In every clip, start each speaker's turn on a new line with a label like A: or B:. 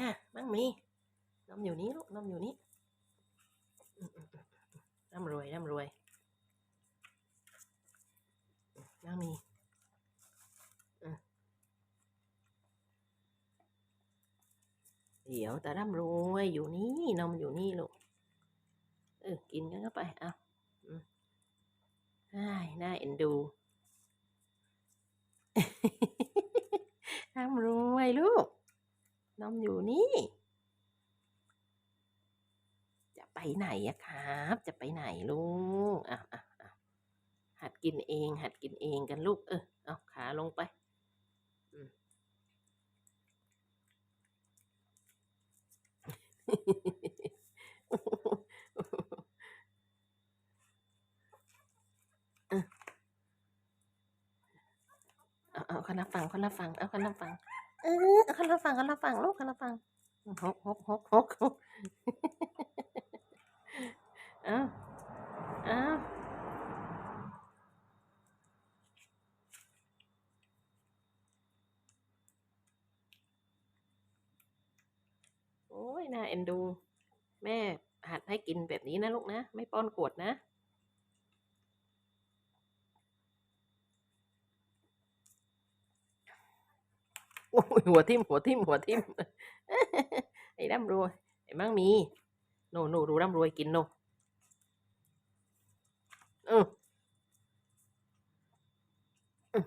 A: อะมั่งมีนมอยู่นี้ลูกนมอยู่นี้อืมอืมอืมอืมร่ำรวยร่ำรวยอืมมั่งมีเดี๋ยวแต่ร่ำรวยอยู่นี่นมอยู่นี่ลูกเออกินกันเข้าไปเอาอืมได้น่าเอ็นดูร่ำรวยลูก นมอยู่นี่ จะไปไหนอะครับ จะไปไหนลูกอะอะอะหัดกินเอง หัดกินเองกันลูก เออ เอาขาลงไปเอาเอาคนละฝั่งคนละฝั่งเอาคนละฝั่ง เออเอาคนละฝั่งคนละฝั่งลูกคนละฝั่งหกหกหกหกหกเอาเอาโอ้ยน่าเอ็นดู แม่หัดให้กินแบบนี้นะลูกนะ ไม่ป้อนกวดนะ โอ้ยหัวทิ่มหัวทิ่มหัวทิ่มไอ้ร่ำรวยไอ้มั่งมีโนโนดูร่ำรวยกินโนเอออือ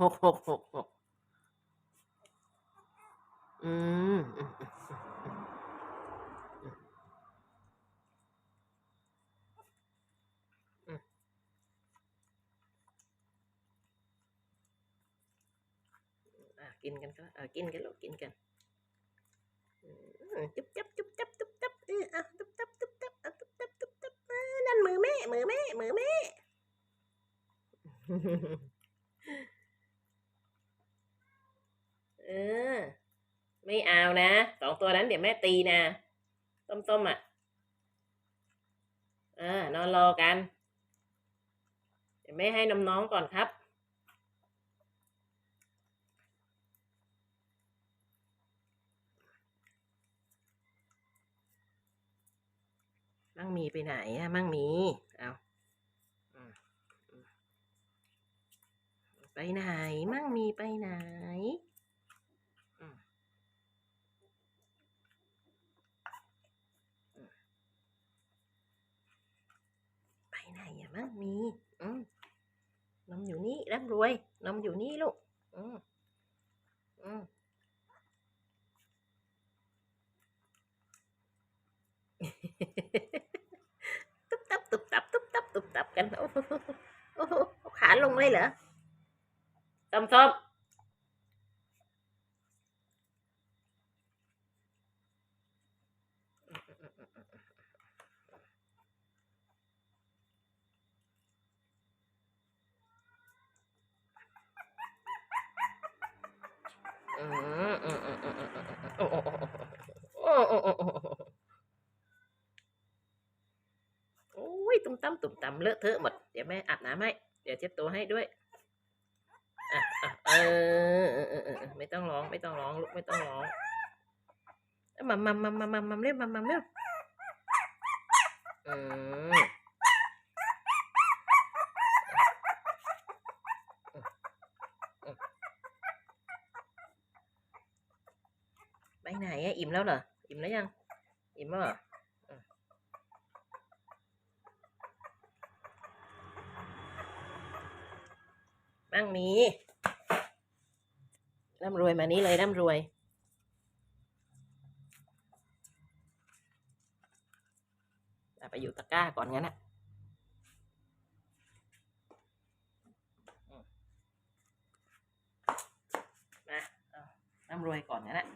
A: หกหกหกหกอืมอืมอืมอืมอืมอะ กินกันก็เออกินกันลูกกินกันจุ๊บจับจุ๊บจับจุ๊บจับเอออะจุ๊บจับจุ๊บจับอะจุ๊บจับจุ๊บจับเออนั่นมือแม่มือแม่มือแม่เออ ไม่เอานะสองตัวนั้นเดี๋ยวแม่ตีนะ ต้มๆอะเออนอนรอกัน เดี๋ยวแม่ให้นมน้องก่อนครับ มั่งมีไปไหนอะมั่งมี เอาไปไหน มั่งมีไปไหนไปไหนอะมั่งมีอืมนมอยู่นี่ร่ำรวยนมอยู่นี่ลูก อืมอืม ตุ๊บตับตุ๊บตับตุ๊บตับตุ๊บตับ กัน โอ้โหขาลงเลยเหรอส้มส้มอืมอืมอืมอืมอืมอืมโอ้โหโอ้โหโอ้โหโอ้โหโอ้ยตุ้ มตั้มตุ้มตั้มเลอะเทอะหมด เดี๋ยวแม่อาบน้ำให้ เดี๋ยวเช็ดตัวให้ด้วยอะอะเออเออเออเออไม่ต้องร้อง ไม่ต้องร้องลูกไม่ต้องร้องมัมมัมมัมมัมมัมมัมเร็วมัมมัมเร็วอืมไปไหนอะอิ่มแล้วเหรอ อิ่มแล้วยัง อิ่มแล้วเหรออื มบ้างมีร่ำรวยมานี้เลยร่ำรวย ไปอยู่ตะกร้าก่อนงั้นอะมาร่ำรวยก่อนงั้นอะ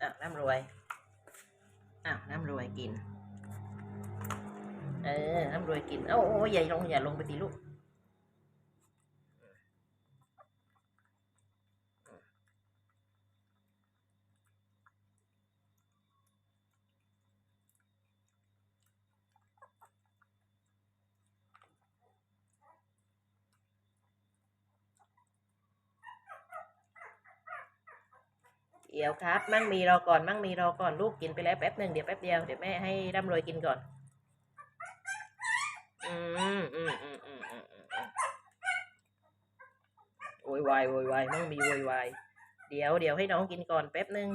A: อะร่ำรวยอ้าวร่ำรวยกิน เออร่ำรวยกิน เอ้าโอ้ยอย่าลงอย่าลงไปตีลูกเดี๋ยวครับ มั่งมีรอก่อน มั่งมีรอก่อน ลูกกินไปแล้วแป๊บหนึ่งเดี๋ยวแป๊บเดียว เดี๋ยวแม่ให้ร่ำรวยกินก่อน อืมอืมอืมอืมอืมอืมโวยวายโวยวายมั่งมีโวยวายเดี๋ยวเดี๋ยวให้น้องกินก่อนแป๊บหนึ่ง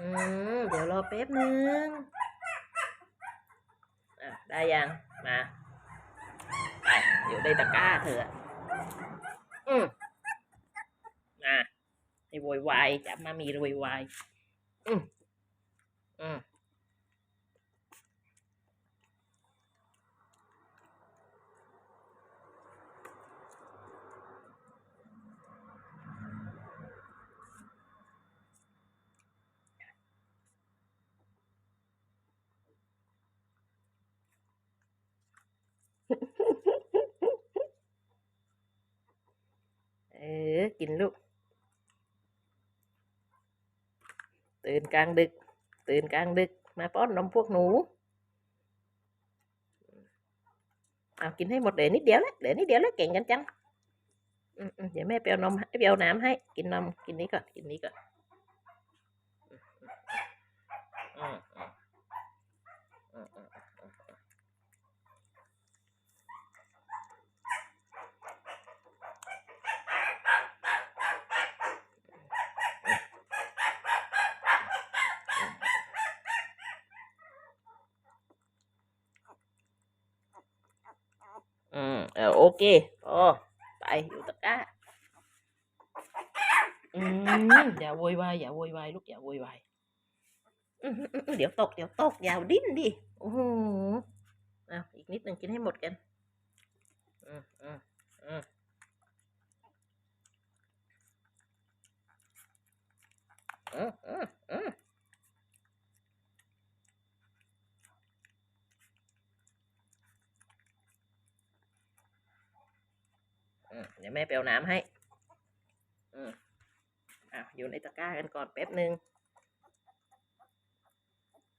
A: อืมเดี๋ยวรอแป๊บหนึ่งอะได้ยัง มา อยู่ในตะกร้าเถอะอืมอะให้โวยวายจับมามีโวยวายอืมอืมเออ กินลูก ตื่นกลางดึก ตื่นกลางดึก มาป้อนนมพวกหนู เอากินให้หมดเดี๋ยวนิดเดียวแล้วเดี๋ยวนิดเดียวแล้วเก่งกันจังเดี๋ยวแม่ไปเอานมให้ไปเอาน้ำให้ กินนม กินนี้ก่อน กินนี้ก่อน อืมอืมอืมอืมอืมอืม อืมเออโอเคพอไปอยู่ตะกร้าอืมอย่าโวยวายอย่าโวยวายลูกอย่าโวยวายอื้อหืออื้อหือเดี๋ยวตกเดี๋ยวตกอย่าดิ้นดิโอ้โหเอาอีกนิดหนึ่งกินให้หมดกันอืมอืมอืมอืมอืมอืมอืม เดี๋ยวแม่ไปเอาน้ำให้ อืมอะอยู่ในตะกร้ากันก่อนแป๊บหนึ่ง